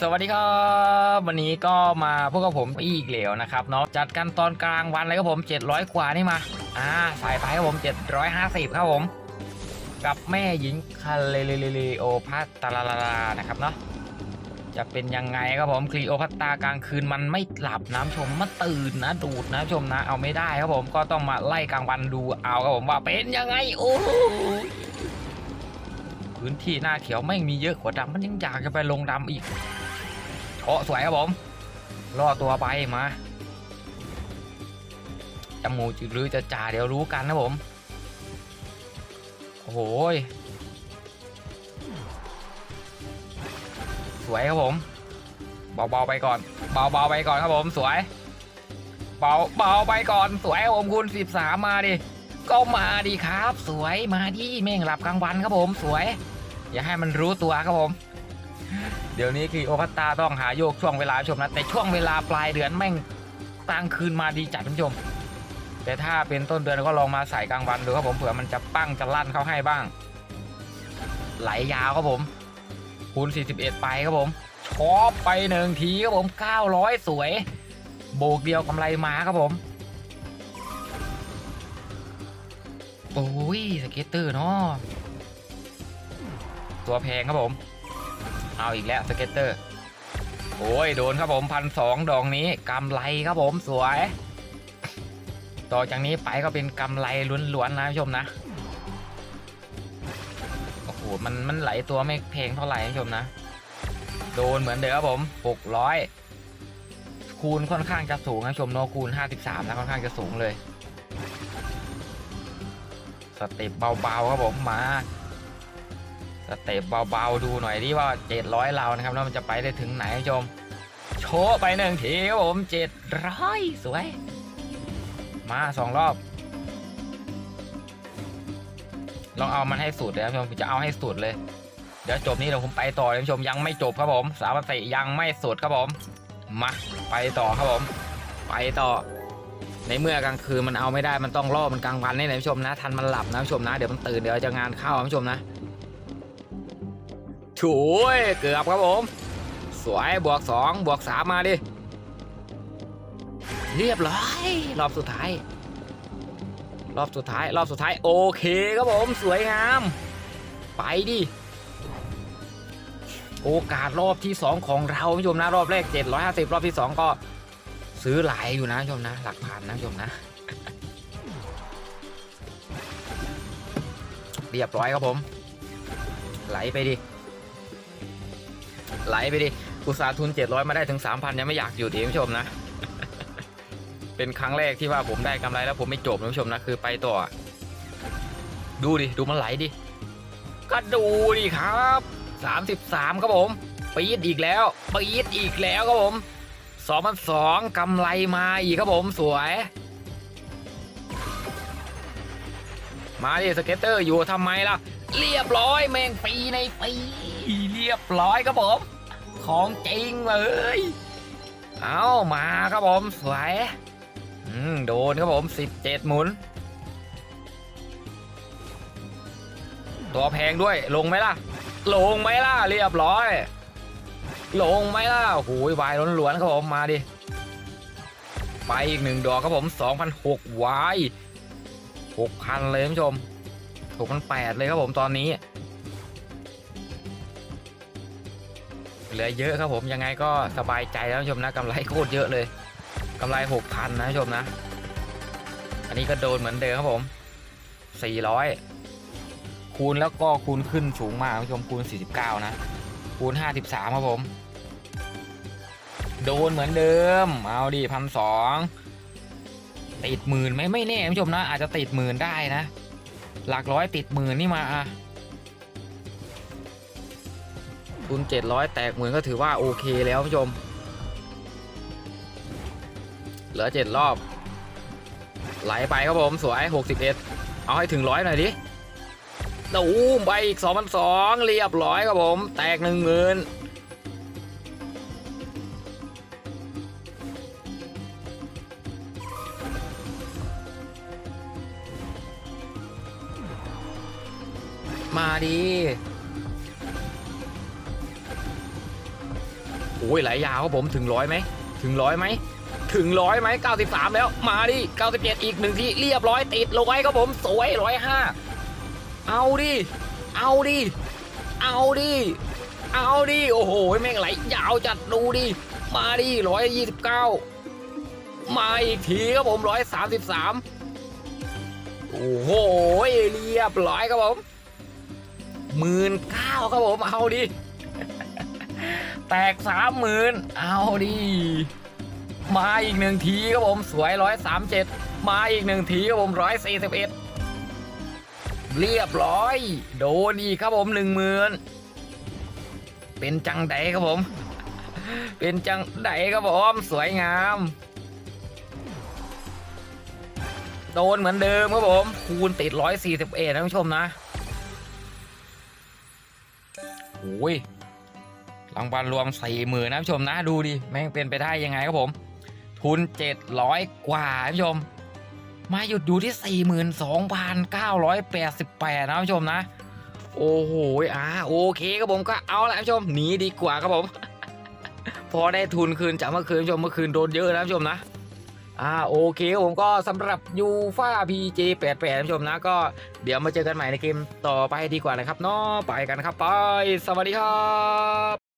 สวัสดีครับ วันนี้ก็มาพวกกับผมอีกเหลวนะครับเนาะจัดกันตอนกลางวันเลยครับผม 700 กว่านี่มาอ่าใส่ไปครับผม 750 ครับผม กับแม่หญิงคาเลเลเลโอพัตตาลาลาลานะครับเนาะจะเป็นยังไงครับผมคลีโอพัตตากลางคืนมันไม่หลับน้ำชมมันตื่นนะดูดนะชมนะเอาไม่ได้ครับผมก็ต้องมาไล่กลางวันดูเอาครับผมว่าเป็นยังไงโอ้พื้นที่หน้าเขียวไม่มีเยอะกว่าดำมันยังอยากจะไปลงดำอีก โอ้สวยครับผมล่อตัวไปมาจมูกหรือจะจ่าเดี๋ยวรู้กันนะผม โอ้โหสวยครับผม เบาๆไปก่อน เบาๆไปก่อนครับผมสวย เบาเบาไปก่อนสวยครับผมคุณ13มาดิก็มาดีครับ สวยมาดิแม่งหลับกลางวันครับผมสวย อย่าให้มันรู้ตัวครับผม เดี๋ยวนี้คือโอพัตตาต้องหาโยกช่วงเวลาชมนะแต่ช่วงเวลาปลายเดือนแม่งกลางคืนมาดีจัดท่านผู้ชม แต่ถ้าเป็นต้นเดือนก็ลองมาใส่กลางวันดูครับผมเผื่อมันจะปั้งจะลั่นเข้าให้บ้าง ไหลยาวครับผมคูณ41 ไปครับผมชอบไปหนึ่งทีครับผม 900 สวย โบกเดียวกำไรมาครับผมโอ้ยสเก็ตเตอร์เนาะตัวแพงครับผม เอาอีกแล้วสเก็ตเตอร์ โอ้ย โดนครับผมพันสองดองนี้กำไรครับผมสวย ต่อจากนี้ไปก็เป็นกำไรล้วนๆนะผู้ชมนะ โอ้โห มันมันไหลตัวไม่แพงเท่าไหร่ผู้ชมนะ โดนเหมือนเดิมครับผม600คูณค่อนข้างจะสูงนะผู้ชมโนคูณ 53 นะค่อนข้างจะสูงเลย สเต็ปเบาๆครับผมมา สเต็ปเบาๆดูหน่อยดิว่า 700เรานะครับแล้วมันจะไปได้ถึงไหนชม โชว์ไปหนึ่งทีครับผม700 สวย มาสองรอบ ลองเอามันให้สุดเลยครับผู้ชมจะเอาให้สุดเลย เดี๋ยวจบนี้เดี๋ยวผมไปต่อเลยผู้ชมยังไม่จบครับผม สาวติยังไม่สุดครับผม มาไปต่อครับผม ไปต่อในเมื่อกลางคืนมันเอาไม่ได้มันต้องล่อมันกลางวันนี่แหละผู้ชมนะ ทันมันหลับนะผู้ชมนะ เดี๋ยวมันตื่นเดี๋ยวจะงานเข้าผู้ชมนะ ถุยเกือบครับผม สวยบวกสองบวกสามมาดิ เรียบร้อย รอบสุดท้าย รอบสุดท้าย รอบสุดท้าย โอเคครับผม สวยงาม ไปดิ โอกาสรอบที่2ของเราผู้ชมนะ รอบแรก 750 รอบที่2ก็ซื้อหลายอยู่นะผู้ชมนะ หลักพันนะผู้ชมนะ เรียบร้อยครับผมไหลไปดิ ไหลไปดิอุตสาห์ทุน700มาได้ถึง3,000ยังไม่อยากอยู่ดีผู้ชมนะ เป็นครั้งแรกที่ว่าผมได้กำไรแล้วผมไม่จบนะผู้ชมนะคือไปต่อ ดูดิ ดูมันไหลดิ ก็ดูดิครับ33ครับผมปีดอีกแล้วปีดอีกแล้วครับผม2,002กำไรมาอีกครับผมสวย มาดิสเก็ตเตอร์อยู่ทำไมล่ะ เรียบร้อยแมงปีในปีเรียบร้อยครับผม ของจริงเลย เอามาครับผมสวยโดนครับผม 17 หมุน ตัวแพงด้วยลงไหมล่ะ ลงไหมล่ะ เรียบร้อย ลงไหมล่ะโอ้โหวายล้วนๆครับผมมาดิ ไปอีกหนึ่งดอกครับผม2,006วาย6,000 เลยท่านผู้ชม6,800เลยครับผมตอนนี้ เหลือเยอะครับผมยังไงก็สบายใจแล้วท่านชมนะกำไรโคตรเยอะเลยกำไร6,000นนผู้ชมนะ อันนี้ก็โดนเหมือนเดิมครับผม400คูณแล้วก็คูณขึ้นสูงมากท่านผู้ชมคูณ 49 นะ คูณ 53 ครับผม โดนเหมือนเดิม เอาดิพันสองติดหมื่นไหมไม่แน่ท่านผู้ชมนะ อาจจะติดหมื่นได้นะ หลักร้อยติดหมื่นนี่มาอะ คูณ700 แตกหมื่นก็ถือว่าโอเคแล้วผู้ชม เหลือ 7 รอบ ไหลไปครับผมสวย 61 เอาให้ถึงร้อยหน่อยดิตูมไปอีก2,002เรียบร้อยครับผม แตกหนึ่งหมื่นมาดี อ้ยไหลยาวครับผมถึงร้อยไหมถึงร้อยไหมถึงร้อยไหม93 แล้ว มาดิ97 อีกหนึ่งทีเรียบร้อยติดลงไว้ครับผมสวยร้อยห้าเอาดิเอาดิเอาดิเอาดิโอ้โหแม่งไหลยาวจัดดูดิมาดิร้อยยี่สิบเก้ามาอีกทีครับผมร้อยสามสิบสามโอ้โหเรียบร้อยครับผมหมื่นเก้าครับผมเอาดิ แตกสามหมื่นเอาดิมาอีกหนึ่งทีครับผมสวยร้อยสามเจ็ดมาอีกหนึ่งทีครับผมร้อยสี่สิบเอ็ดเรียบร้อย โดนอีกครับผมหนึ่งหมื่นเป็นจังไดครับผม เป็นจังไดครับผมสวยงาม โดนเหมือนเดิมครับผม คูณติดร้อยสี่สิบเอ็ดท่านผู้ชมนะโอ้ย รางวัลรวมสี่หมื่นนะผู้ชมนะดูดิแม่งเป็นไปได้ยังไงครับผม ทุนเจ็ดร้อยกว่าผู้ชม มาหยุดอยู่ที่สี่หมื่นสองพันเก้าร้อยแปดสิบแปดนะผู้ชมนะ โอ้โหอ่าโอเคครับผมก็เอาละผู้ชมหนีดีกว่าครับผม พอได้ทุนคืนจากเมื่อคืนผู้ชมเมื่อคืนโดนเยอะนะผู้ชมนะอ่าโอเคผมก็สำหรับยูฟ่า PJ 88ท่านผู้ชมนะก็เดี๋ยวมาเจอกันใหม่ในเกมต่อไปดีกว่านะครับเนาะไปกันครับไป สวัสดีครับ